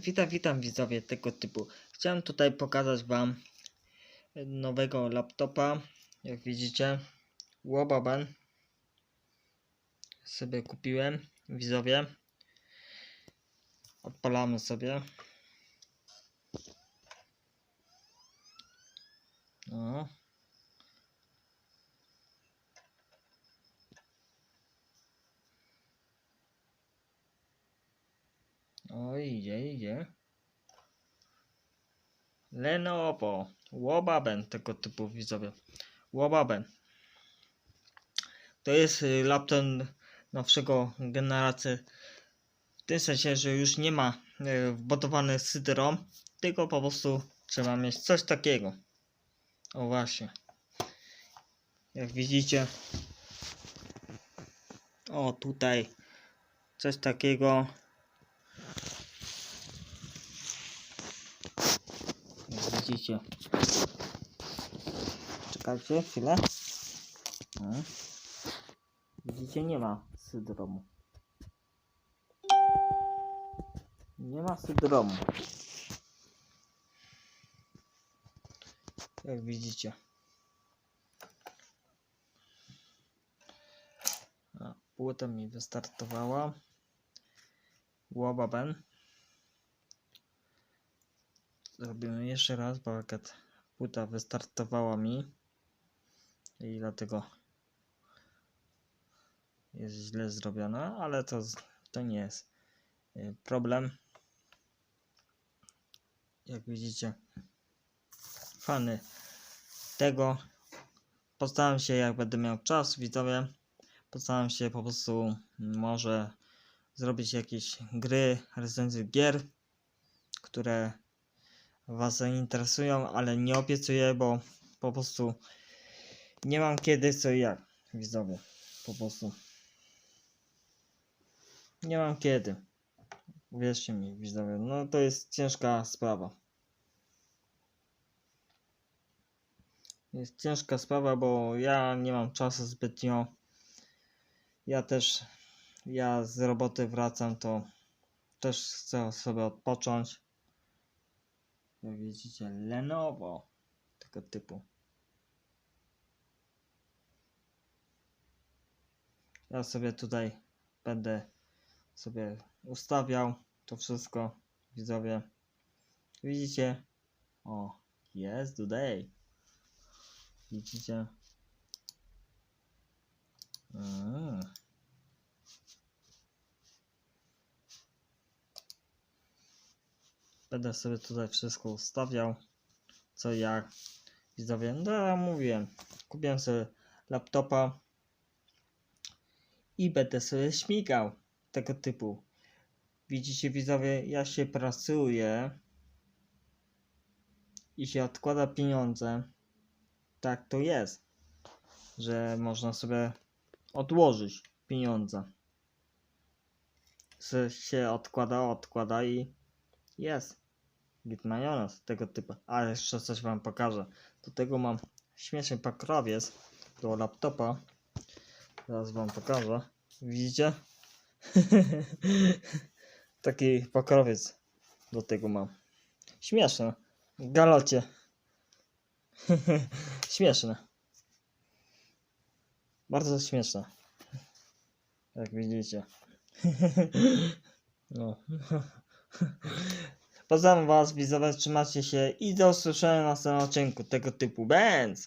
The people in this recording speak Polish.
Witam, witam widzowie tego typu. Chciałem tutaj pokazać wam nowego laptopa. Jak widzicie, Wobaben sobie kupiłem, widzowie. Odpalamy sobie. No. O, idzie, idzie. Lenovo. Wobaben tego typu widzowie. Wobaben. To jest y, laptop nowszego generacji. W tym sensie, że już nie ma y, wbudowany CD-ROM, tylko po prostu trzeba mieć coś takiego. O właśnie. Jak widzicie. O tutaj coś takiego. Jak widzicie. Czekajcie chwilę. O. Widzicie, nie ma syndromu. Nie ma syndromu. Jak widzicie. A, płyta mi wystartowała. Łobaben. Zrobimy jeszcze raz, bo akurat płyta wystartowała mi i dlatego jest źle zrobiona, ale to, to nie jest y, problem. Jak widzicie, fany tego. Postaram się, jak będę miał czas, widzowie, postaram się po prostu może zrobić jakieś gry, recenzje gier, które Was zainteresują, ale nie obiecuję, bo po prostu nie mam kiedy, co i jak, widzowie, po prostu. Nie mam kiedy. Uwierzcie mi, widzowie, no to jest ciężka sprawa. Jest ciężka sprawa, bo ja nie mam czasu zbytnio. Ja też, ja z roboty wracam, to też chcę sobie odpocząć. Widzicie, Lenovo tego typu. Ja sobie tutaj będę sobie ustawiał to wszystko, widzowie. Widzicie? O, jest tutaj. Widzicie? Mm. Będę sobie tutaj wszystko ustawiał, co jak. Widzowie, no ja mówiłem, kupiłem sobie laptopa i będę sobie śmigał tego typu. Widzicie widzowie, ja się pracuję i się odkłada pieniądze. Tak to jest, że można sobie odłożyć pieniądze. Się odkłada, odkłada i jest. Git tego typu. A jeszcze coś wam pokażę. Do tego mam śmieszny pokrowiec do laptopa. Zaraz wam pokażę. Widzicie? Taki pokrowiec do tego mam. Śmieszne. Galocie. śmieszne. Bardzo śmieszne. Jak widzicie. no. Pozdrawiam was, widzowie, trzymacie się i do usłyszenia na następnym odcinku tego typu. Bęc!